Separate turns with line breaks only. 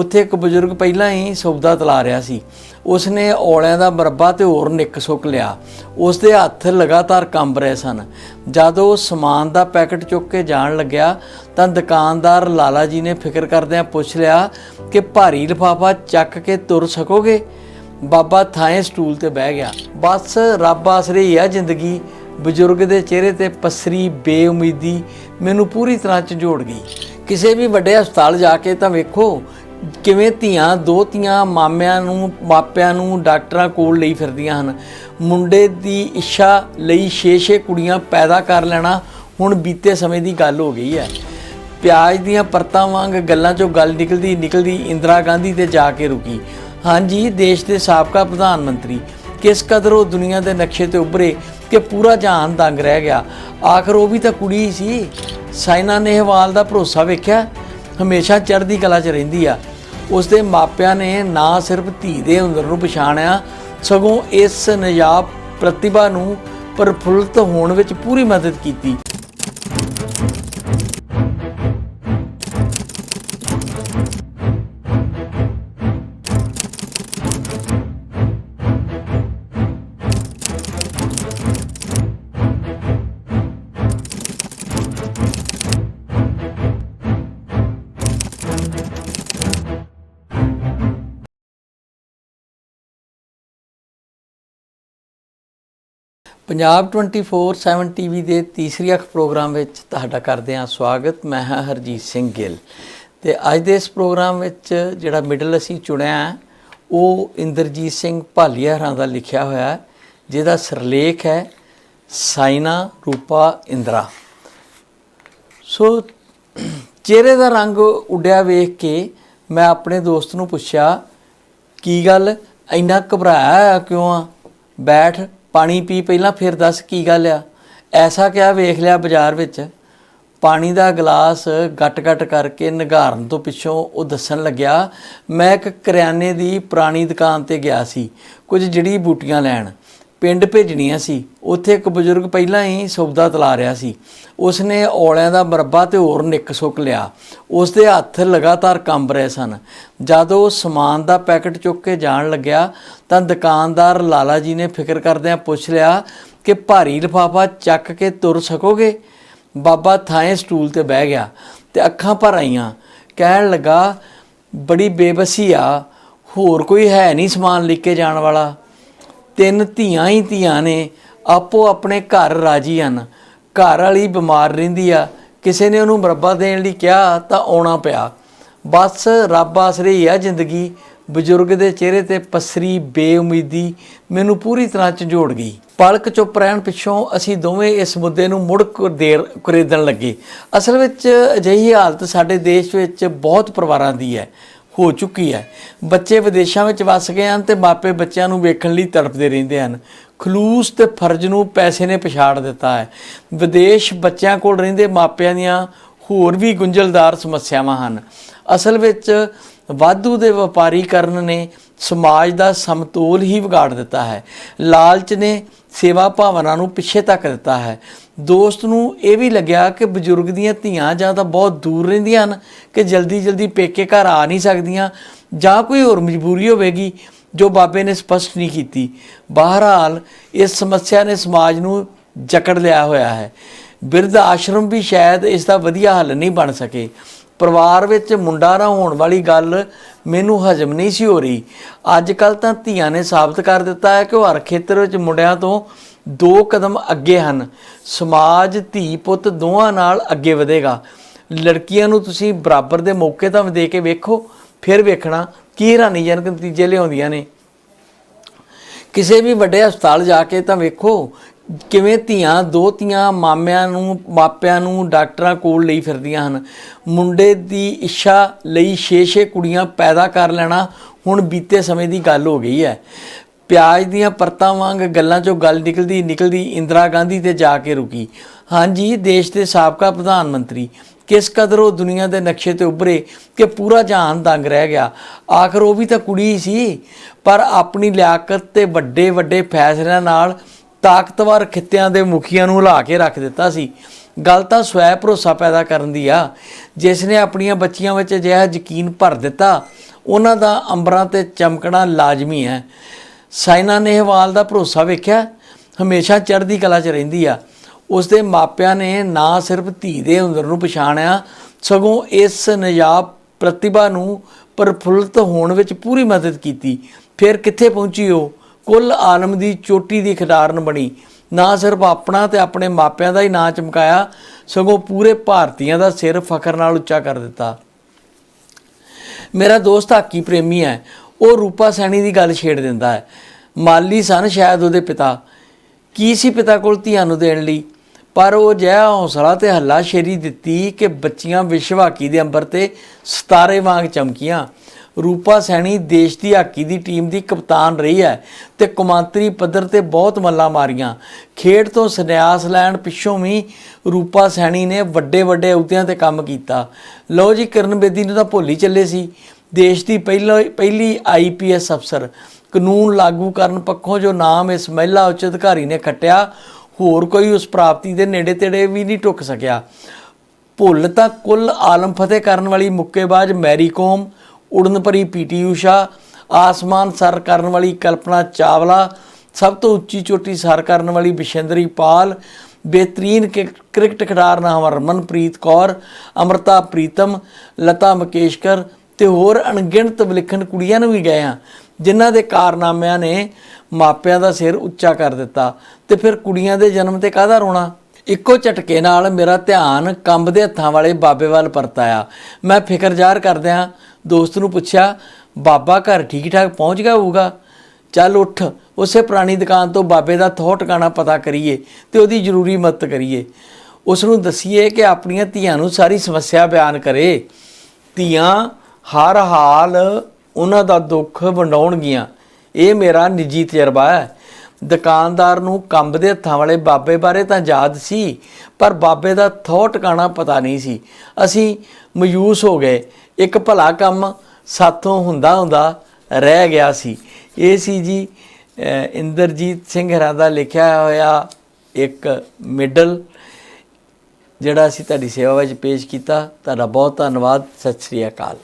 ਉੱਥੇ ਇੱਕ ਬਜ਼ੁਰਗ ਪਹਿਲਾਂ ਹੀ ਸੌਦਾ ਤਲਾ ਰਿਹਾ ਸੀ। ਉਸਨੇ ਔਲਿਆਂ ਦਾ ਮਰੱਬਾ ਤੇ ਹੋਰ ਨਿੱਕ ਸੁੱਕ ਲਿਆ। ਉਸਦੇ ਹੱਥ ਲਗਾਤਾਰ ਕੰਬ ਰਹੇ ਸਨ। ਜਦ ਉਹ ਸਮਾਨ ਦਾ ਪੈਕਟ ਚੁੱਕ ਕੇ ਜਾਣ ਲੱਗਿਆ, ਤਾਂ ਦੁਕਾਨਦਾਰ ਲਾਲਾ ਜੀ ਨੇ ਫਿਕਰ ਕਰਦਿਆਂ ਪੁੱਛ ਲਿਆ ਕਿ, ਭਾਰੀ ਲਿਫਾਫਾ ਚੱਕ ਕੇ ਤੁਰ ਸਕੋਗੇ? ਬਾਬਾ ਥਾਏ ਸਟੂਲ ਤੇ ਬਹਿ ਗਿਆ। ਬਸ, ਰੱਬ ਆਸਰੇ ਹੀ ਆ ਜ਼ਿੰਦਗੀ। ਬਜ਼ੁਰਗ ਦੇ ਚਿਹਰੇ ਤੇ ਪਸਰੀ ਬੇਉਮੀਦੀ ਮੈਨੂੰ ਪੂਰੀ ਤਰ੍ਹਾਂ ਝੰਜੋੜ ਗਈ। ਕਿਸੇ ਵੀ ਵੱਡੇ ਹਸਪਤਾਲ ਜਾ ਕੇ ਤਾਂ ਵੇਖੋ ਕਿਵੇਂ ਧੀਆਂ, ਦੋ ਧੀਆਂ ਮਾਮਿਆਂ ਨੂੰ, ਮਾਪਿਆਂ ਨੂੰ ਡਾਕਟਰਾਂ ਕੋਲ ਲਈ ਫਿਰਦੀਆਂ ਹਨ। ਮੁੰਡੇ ਦੀ ਇੱਛਾ ਲਈ 6-6 ਕੁੜੀਆਂ ਪੈਦਾ ਕਰ ਲੈਣਾ ਹੁਣ ਬੀਤੇ ਸਮੇਂ ਦੀ ਗੱਲ ਹੋ ਗਈ ਹੈ। ਪਿਆਜ਼ ਦੀਆਂ ਪਰਤਾਂ ਵਾਂਗ ਗੱਲਾਂ 'ਚੋਂ ਗੱਲ ਨਿਕਲਦੀ ਨਿਕਲਦੀ ਇੰਦਰਾ ਗਾਂਧੀ ਤੇ ਜਾ ਕੇ ਰੁਕੀ। ਹਾਂਜੀ, ਦੇਸ਼ ਦੇ ਸਾਬਕਾ ਪ੍ਰਧਾਨ ਮੰਤਰੀ, ਕਿਸ ਕਦਰ ਉਹ ਦੁਨੀਆ ਦੇ ਨਕਸ਼ੇ ਤੇ ਉੱਭਰੇ ਕਿ ਪੂਰਾ ਜਹਾਨ ਦੰਗ ਰਹਿ ਗਿਆ? ਆਖਰ ਉਹ ਵੀ ਤਾਂ ਕੁੜੀ ਹੀ ਸੀ। ਸਾਇਨਾ ਨੇਹਵਾਲ ਦਾ ਭਰੋਸਾ ਵੇਖਿਆ? ਹਮੇਸ਼ਾ ਚੜ੍ਹਦੀ ਕਲਾ 'ਚ ਰਹਿੰਦੀ ਆ। ਉਸ ਦੇ ਮਾਪਿਆਂ ਨੇ ਨਾ ਸਿਰਫ ਧੀ ਦੇ ਅੰਦਰ ਨੂੰ ਪਛਾਣਿਆ, ਸਗੋਂ ਇਸ ਨਯਾਬ ਪ੍ਰਤਿਭਾ ਨੂੰ ਪ੍ਰਫੁੱਲਤ ਹੋਣ ਵਿੱਚ ਪੂਰੀ ਮਦਦ ਕੀਤੀ। ਪੰਜਾਬ 24/7 ਟੀਵੀ ਦੇ ਤੀਸਰੀ ਅੱਖ ਪ੍ਰੋਗਰਾਮ ਵਿੱਚ ਤੁਹਾਡਾ ਕਰਦੇ ਹਾਂ ਸਵਾਗਤ। ਮੈਂ ਹਾਂ ਹਰਜੀਤ ਸਿੰਘ ਗਿੱਲ। ਤੇ ਅੱਜ ਦੇ ਇਸ ਪ੍ਰੋਗਰਾਮ ਵਿੱਚ ਜਿਹੜਾ ਮਿਡਲ ਅਸੀਂ ਚੁਣਿਆ ਉਹ ਇੰਦਰਜੀਤ ਸਿੰਘ ਭਾਲੀਆ ਹਰਾਂ ਦਾ ਲਿਖਿਆ ਹੋਇਆ ਜਿਹਦਾ ਸਿਰਲੇਖ ਹੈ ਸਾਇਨਾ ਰੂਪਾ ਇੰਦਰਾ। ਸੋ ਚਿਹਰੇ ਦਾ ਰੰਗ ਉੱਡਿਆ ਵੇਖ ਕੇ ਮੈਂ ਆਪਣੇ ਦੋਸਤ ਨੂੰ ਪੁੱਛਿਆ, ਕੀ ਗੱਲ? ਇੰਨਾ ਘਬਰਾਇਆ ਕਿਉਂ ਆ? ਬੈਠ ਪਾਣੀ ਪੀ ਪਹਿਲਾਂ ਫਿਰ ਦੱਸ ਕੀ ਗੱਲ ਆ? ਐਸਾ ਕਿਆ ਵੇਖ ਲਿਆ ਬਾਜ਼ਾਰ ਵਿੱਚ? ਪਾਣੀ ਦਾ ਗਲਾਸ ਗੱਟ ਗੱਟ ਕਰਕੇ ਨਿਗਾਰਨ ਤੋਂ ਪਿੱਛੋਂ ਉਹ ਦੱਸਣ ਲੱਗਿਆ, ਮੈਂ ਇੱਕ ਕਰਿਆਨੇ ਦੀ ਪੁਰਾਣੀ ਦੁਕਾਨ ਤੇ ਗਿਆ ਸੀ, ਕੁਝ ਜੜੀ ਬੂਟੀਆਂ ਲੈਣ। ਪਿੰਡ ਭੇਜਣੀਆਂ ਸੀ। ਉੱਥੇ ਇੱਕ ਬਜ਼ੁਰਗ ਪਹਿਲਾਂ ਹੀ ਸੌਦਾ ਤਲਾ ਰਿਹਾ ਸੀ। ਉਸਨੇ ਔਲਿਆਂ ਦਾ ਮਰੱਬਾ ਤੇ ਹੋਰ ਨਿੱਕ ਸੁੱਕ ਲਿਆ। ਉਸ ਦੇ ਹੱਥ ਲਗਾਤਾਰ ਕੰਬ ਰਹੇ ਸਨ। ਜਦ ਉਹ ਸਮਾਨ ਦਾ ਪੈਕਟ ਚੁੱਕ ਕੇ ਜਾਣ ਲੱਗਿਆ, ਤਾਂ ਦੁਕਾਨਦਾਰ ਲਾਲਾ ਜੀ ਨੇ ਫਿਕਰ ਕਰਦਿਆਂ ਪੁੱਛ ਲਿਆ ਕਿ ਭਾਰੀ ਲਿਫਾਫਾ ਚੱਕ ਕੇ ਤੁਰ ਸਕੋਗੇ? ਬਾਬਾ ਥਾਏ ਸਟੂਲ ਤੇ ਬਹਿ ਗਿਆ ਤੇ ਅੱਖਾਂ ਭਰ ਆਈਆਂ। ਕਹਿਣ ਲੱਗਾ, ਬੜੀ ਬੇਬਸੀ ਆ। ਹੋਰ ਕੋਈ ਹੈ ਨਹੀਂ ਸਮਾਨ ਲੈ ਕੇ ਜਾਣ ਵਾਲਾ। ਤਿੰਨ ਧੀਆਂ ਹੀ ਧੀਆਂ ਨੇ, ਆਪੋ ਆਪਣੇ ਘਰ ਰਾਜੀ ਹਨ। ਘਰ ਵਾਲੀ ਬਿਮਾਰ ਰਹਿੰਦੀ ਆ, ਕਿਸੇ ਨੇ ਉਹਨੂੰ ਮਰੱਬਾ ਦੇਣ ਲਈ ਕਿਹਾ ਤਾਂ ਆਉਣਾ ਪਿਆ। ਬਸ ਰੱਬ ਆਸਰੇ ਹੀ ਆ ਜ਼ਿੰਦਗੀ, ਬਜ਼ੁਰਗ ਦੇ ਚਿਹਰੇ ਤੇ ਪਸਰੀ ਬੇਉਮੀਦੀ ਮੈਨੂੰ ਪੂਰੀ ਤਰ੍ਹਾਂ ਝੰਜੋੜ ਗਈ। ਪਲਕ ਚੁੱਪ ਰਹਿਣ ਪਿੱਛੋਂ ਅਸੀਂ ਦੋਵੇਂ ਇਸ ਮੁੱਦੇ ਨੂੰ ਮੁੜ ਦੇਰ ਕੁਰੇਦਣ ਲੱਗੇ। ਅਸਲ ਵਿੱਚ ਅਜਿਹੀ ਹਾਲਤ ਸਾਡੇ ਦੇਸ਼ ਵਿੱਚ ਬਹੁਤ ਪਰਿਵਾਰਾਂ ਦੀ ਹੈ। ਹੋ ਚੁੱਕੀ ਹੈ। ਬੱਚੇ ਵਿਦੇਸ਼ਾਂ ਵਿੱਚ ਵਸ ਗਏ ਹਨ ਤੇ ਮਾਪੇ ਬੱਚਿਆਂ ਨੂੰ ਵੇਖਣ ਲਈ ਤੜਪਦੇ ਰਹਿੰਦੇ ਹਨ। ਖਲੂਸ ਤੇ ਫਰਜ਼ ਨੂੰ ਪੈਸੇ ਨੇ ਪਛਾੜ ਦਿੱਤਾ ਹੈ। ਵਿਦੇਸ਼ ਬੱਚਿਆਂ ਕੋਲ ਰਹਿੰਦੇ ਮਾਪਿਆਂ ਦੀਆਂ ਹੋਰ ਵੀ ਗੁੰਝਲਦਾਰ ਸਮੱਸਿਆਵਾਂ ਹਨ। ਅਸਲ ਵਿੱਚ ਵਾਧੂ ਦੇ ਵਪਾਰੀਕਰਨ ਨੇ ਸਮਾਜ ਦਾ ਸਮਤੋਲ ਹੀ ਵਿਗਾੜ ਦਿੱਤਾ ਹੈ। ਲਾਲਚ ਨੇ ਸੇਵਾ ਭਾਵਨਾ ਨੂੰ ਪਿੱਛੇ ਤੱਕ ਦਿੱਤਾ ਹੈ। ਦੋਸਤ ਨੂੰ ਇਹ ਵੀ ਲੱਗਿਆ ਕਿ ਬਜ਼ੁਰਗ ਦੀਆਂ ਧੀਆਂ ਜਾਂ ਤਾਂ ਬਹੁਤ ਦੂਰ ਰਹਿੰਦੀਆਂ ਹਨ ਕਿ ਜਲਦੀ ਜਲਦੀ ਪੇਕੇ ਘਰ ਆ ਨਹੀਂ ਸਕਦੀਆਂ ਜਾਂ ਕੋਈ ਹੋਰ ਮਜਬੂਰੀ ਹੋਵੇਗੀ ਜੋ ਬਾਬੇ ਨੇ ਸਪਸ਼ਟ ਨਹੀਂ ਕੀਤੀ। ਬਹਰਹਾਲ, ਇਸ ਸਮੱਸਿਆ ਨੇ ਸਮਾਜ ਨੂੰ ਜਕੜ ਲਿਆ ਹੋਇਆ ਹੈ। ਬਿਰਧ ਆਸ਼ਰਮ ਵੀ ਸ਼ਾਇਦ ਇਸ ਦਾ ਵਧੀਆ ਹੱਲ ਨਹੀਂ ਬਣ ਸਕੇ। ਪਰਿਵਾਰ ਵਿੱਚ ਮੁੰਡਾ ਨਾ ਹੋਣ ਵਾਲੀ ਗੱਲ ਮੈਨੂੰ ਹਜਮ ਨਹੀਂ ਸੀ ਹੋ ਰਹੀ। ਅੱਜ ਕੱਲ ਤਾਂ ਧੀਆਂ ਨੇ ਸਾਬਤ ਕਰ ਦਿੱਤਾ ਹੈ ਕਿ ਉਹ ਹਰ ਖੇਤਰ ਵਿੱਚ ਮੁੰਡਿਆਂ ਤੋਂ ਦੋ ਕਦਮ ਅੱਗੇ ਹਨ। ਸਮਾਜ, ਧੀ, ਪੁੱਤ ਦੋਵਾਂ ਨਾਲ ਅੱਗੇ ਵਧੇਗਾ। ਲੜਕੀਆਂ ਨੂੰ ਤੁਸੀਂ ਬਰਾਬਰ ਦੇ ਮੌਕੇ ਤਾਂ ਦੇ ਕੇ ਵੇਖੋ, ਫਿਰ ਵੇਖਣਾ ਕੀ ਹੈਰਾਨੀਜਨਕ ਨਤੀਜੇ ਲਿਆਉਂਦੀਆਂ ਨੇ। ਕਿਸੇ ਵੀ ਵੱਡੇ ਹਸਪਤਾਲ ਜਾ ਕੇ ਤਾਂ ਵੇਖੋ ਕਿਵੇਂ ਧੀਆਂ, ਦੋ ਧੀਆਂ ਮਾਮਿਆਂ ਨੂੰ, ਮਾਪਿਆਂ ਨੂੰ ਡਾਕਟਰਾਂ ਕੋਲ ਲਈ ਫਿਰਦੀਆਂ ਹਨ। ਮੁੰਡੇ ਦੀ ਇੱਛਾ ਲਈ 6-6 ਕੁੜੀਆਂ ਪੈਦਾ ਕਰ ਲੈਣਾ ਹੁਣ ਬੀਤੇ ਸਮੇਂ ਦੀ ਗੱਲ ਹੋ ਗਈ ਹੈ। ਪਿਆਜ਼ ਦੀਆਂ ਪਰਤਾਂ ਵਾਂਗ ਗੱਲਾਂ 'ਚੋਂ ਗੱਲ ਨਿਕਲਦੀ ਨਿਕਲਦੀ ਇੰਦਰਾ ਗਾਂਧੀ ਤੇ ਜਾ ਕੇ ਰੁਕੀ। ਹਾਂਜੀ, ਦੇਸ਼ ਦੇ ਸਾਬਕਾ ਪ੍ਰਧਾਨ ਮੰਤਰੀ, ਕਿਸ ਕਦਰ ਉਹ ਦੁਨੀਆ ਦੇ ਨਕਸ਼ੇ ਤੇ ਉੱਭਰੇ ਕਿ ਪੂਰਾ ਜਹਾਨ ਦੰਗ ਰਹਿ ਗਿਆ। ਆਖਰ ਉਹ ਵੀ ਤਾਂ ਕੁੜੀ ਹੀ ਸੀ, ਪਰ ਆਪਣੀ ਲਿਆਕਤ ਤੇ ਵੱਡੇ ਵੱਡੇ ਫੈਸਲਿਆਂ ਨਾਲ ਤਾਕਤਵਰ ਖਿੱਤਿਆਂ ਦੇ ਮੁਖੀਆਂ ਨੂੰ ਹਿਲਾ ਕੇ ਰੱਖ ਦਿੱਤਾ ਸੀ। ਗੱਲ ਤਾਂ ਸਵੈ ਭਰੋਸਾ ਪੈਦਾ ਕਰਨ ਦੀ ਆ। ਜਿਸ ਨੇ ਆਪਣੀਆਂ ਬੱਚੀਆਂ ਵਿੱਚ ਅਜਿਹਾ ਯਕੀਨ ਭਰ ਦਿੱਤਾ, ਉਹਨਾਂ ਦਾ ਅੰਬਰਾਂ ਤੇ ਚਮਕਣਾ ਲਾਜ਼ਮੀ ਹੈ। ਸਾਇਨਾ ਨੇਹਵਾਲ ਦਾ ਭਰੋਸਾ ਵੇਖਿਆ, ਹਮੇਸ਼ਾ ਚੜ੍ਹਦੀ ਕਲਾ 'ਚ ਰਹਿੰਦੀ ਆ। ਉਸ ਦੇ ਮਾਪਿਆਂ ਨੇ ਨਾ ਸਿਰਫ ਧੀ ਦੇ ਹੁਨਰ ਨੂੰ ਪਛਾਣਿਆ, ਸਗੋਂ ਇਸ ਨਜਾਬ ਪ੍ਰਤਿਭਾ ਨੂੰ ਪ੍ਰਫੁੱਲਤ ਹੋਣ ਵਿੱਚ ਪੂਰੀ ਮਦਦ ਕੀਤੀ। ਫਿਰ ਕਿੱਥੇ ਪਹੁੰਚੀ ਉਹ? ਕੁੱਲ ਆਲਮ ਦੀ ਚੋਟੀ ਦੀ ਖਿਡਾਰਨ ਬਣੀ। ਨਾ ਸਿਰਫ ਆਪਣਾ ਤੇ ਆਪਣੇ ਮਾਪਿਆਂ ਦਾ ਹੀ ਨਾਂ ਚਮਕਾਇਆ, ਸਗੋਂ ਪੂਰੇ ਭਾਰਤੀਆਂ ਦਾ ਸਿਰ ਫਖਰ ਨਾਲ ਉੱਚਾ ਕਰ ਦਿੱਤਾ। ਮੇਰਾ ਦੋਸਤ ਹਾਕੀ ਪ੍ਰੇਮੀ ਹੈ, ਉਹ ਰੂਪਾ ਸੈਣੀ ਦੀ ਗੱਲ ਛੇੜ ਦਿੰਦਾ ਹੈ। ਮਾਲੀ ਸਨ ਸ਼ਾਇਦ ਉਹਦੇ ਪਿਤਾ। ਕੀ ਸੀ ਪਿਤਾ ਕੋਲ ਧੀਆਂ ਨੂੰ ਦੇਣ ਲਈ? ਪਰ ਉਹ ਜਿਹਾ ਹੌਸਲਾ ਤੇ ਹੱਲਾ ਸ਼ੇਰੀ ਦਿੱਤੀ ਕਿ ਬੱਚੀਆਂ ਵਿਸ਼ਵ ਹਾਕੀ ਦੇ ਅੰਬਰ ਤੇ ਸਤਾਰੇ ਵਾਂਗ ਚਮਕੀਆਂ। ਰੂਪਾ ਸੈਣੀ ਦੇਸ਼ ਦੀ ਹਾਕੀ ਦੀ ਟੀਮ ਦੀ ਕਪਤਾਨ ਰਹੀ ਹੈ ਤੇ ਕੌਮਾਂਤਰੀ ਪੱਧਰ ਤੇ ਬਹੁਤ ਮੱਲਾਂ ਮਾਰੀਆਂ। ਖੇਡ ਤੋਂ ਸੰਨਿਆਸ ਲੈਣ ਪਿੱਛੋਂ ਵੀ ਰੂਪਾ ਸੈਣੀ ਨੇ ਵੱਡੇ ਵੱਡੇ ਅਹੁਦਿਆਂ ਤੇ ਕੰਮ ਕੀਤਾ। ਲਓ ਜੀ, ਕਰਨ ਬੇਦੀ ਨੂੰ ਤਾਂ ਭੁੱਲ ਹੀ ਚੱਲੇ ਸੀ। ਦੇਸ਼ ਦੀ ਪਹਿਲਾ ਪਹਿਲੀ ਆਈਪੀਐਸ ਅਫਸਰ। ਕਾਨੂੰਨ ਲਾਗੂ ਕਰਨ ਪੱਖੋਂ ਜੋ ਨਾਮ ਇਸ ਮਹਿਲਾ ਉੱਚ ਅਧਿਕਾਰੀ ਨੇ ਖੱਟਿਆ, ਹੋਰ ਕੋਈ ਉਸ ਪ੍ਰਾਪਤੀ ਦੇ ਨੇੜੇ ਤੇੜੇ ਵੀ ਨਹੀਂ ਟੁੱਕ ਸਕਿਆ। ਭੁੱਲ ਤਾਂ ਕੁੱਲ ਆਲਮ ਫਤਿਹ ਕਰਨ ਵਾਲੀ ਮੁੱਕੇਬਾਜ਼ ਮੈਰੀ ਕੋਮ ਉੜਨ ਭਰੀ ਪੀਟੀ ਊਸ਼ਾ, ਆਸਮਾਨ ਸਰ ਕਰਨ ਵਾਲੀ ਕਲਪਨਾ ਚਾਵਲਾ, ਸਭ ਤੋਂ ਉੱਚੀ ਚੋਟੀ ਸਰ ਕਰਨ ਵਾਲੀ ਬਿਸ਼ੇਂਦਰੀ ਪਾਲ, ਬਿਹਤਰੀਨ ਕ੍ਰਿਕ- ਕ੍ਰਿਕਟ ਖਿਡਾਰਨ ਰਮਨਪ੍ਰੀਤ ਕੌਰ, ਅਮਰਤਾ ਪ੍ਰੀਤਮ, ਲਤਾ ਮੰਗੇਸ਼ਕਰ ਤੇ ਹੋਰ ਅਣਗਿਣਤ ਵਿਲੱਖਣ ਕੁੜੀਆਂ ਨੂੰ ਵੀ ਗਏ ਆ ਜਿਨ੍ਹਾਂ ਦੇ ਕਾਰਨਾਮਿਆਂ ਨੇ ਮਾਪਿਆਂ ਦਾ ਸਿਰ ਉੱਚਾ ਕਰ ਦਿੱਤਾ। ਤੇ ਫਿਰ ਕੁੜੀਆਂ ਦੇ ਜਨਮ ਤੇ ਕਾਹਦਾ ਰੋਣਾ? ਇੱਕੋ ਝਟਕੇ ਨਾਲ ਮੇਰਾ ਧਿਆਨ ਕੰਬ ਦੇ ਹੱਥਾਂ ਵਾਲੇ ਬਾਬੇ ਵੱਲ ਪਰਤਾਇਆ। ਮੈਂ ਫਿਕਰਜ਼ਾਹਰ ਕਰਦਿਆਂ ਦੋਸਤ ਨੂੰ ਪੁੱਛਿਆ, ਬਾਬਾ ਘਰ ਠੀਕ ਠਾਕ ਪਹੁੰਚ ਗਿਆ ਹੋਊਗਾ? ਚੱਲ ਉੱਠ, ਉਸੇ ਪੁਰਾਣੀ ਦੁਕਾਨ ਤੋਂ ਬਾਬੇ ਦਾ ਥੋ ਟਿਕਾਣਾ ਪਤਾ ਕਰੀਏ ਤੇ ਉਹਦੀ ਜ਼ਰੂਰੀ ਮਦਦ ਕਰੀਏ। ਉਸ ਨੂੰ ਦਸੀਏ ਕਿ ਆਪਣੀਆਂ ਧੀਆਂ ਨੂੰ ਸਾਰੀ ਸਮੱਸਿਆ ਬਿਆਨ ਕਰੇ। ਧੀਆਂ ਹਰ ਹਾਲ ਉਹਨਾਂ ਦਾ ਦੁੱਖ ਵੰਡਾਉਣਗੀਆਂ। ਇਹ ਮੇਰਾ ਨਿੱਜੀ ਤਜਰਬਾ ਹੈ। ਦੁਕਾਨਦਾਰ ਨੂੰ ਕੰਬ ਦੇ ਹੱਥਾਂ ਵਾਲੇ ਬਾਬੇ ਬਾਰੇ ਤਾਂ ਯਾਦ ਸੀ, ਪਰ ਬਾਬੇ ਦਾ ਥੋ ਟਿਕਾਣਾ ਪਤਾ ਨਹੀਂ ਸੀ। ਅਸੀਂ ਮਯੂਸ ਹੋ ਗਏ। ਇੱਕ ਭਲਾ ਕੰਮ ਸਾਥੋਂ ਹੁੰਦਾ ਹੁੰਦਾ ਰਹਿ ਗਿਆ ਸੀ। ਇਹ ਸੀ ਜੀ ਇੰਦਰਜੀਤ ਸਿੰਘ ਹਰਾਂ ਦਾ ਲਿਖਿਆ ਹੋਇਆ ਇੱਕ ਮਿਡਲ, ਜਿਹੜਾ ਅਸੀਂ ਤੁਹਾਡੀ ਸੇਵਾ ਵਿੱਚ ਪੇਸ਼ ਕੀਤਾ। ਤੁਹਾਡਾ ਬਹੁਤ ਧੰਨਵਾਦ। ਸਤਿ ਸ੍ਰੀ ਅਕਾਲ।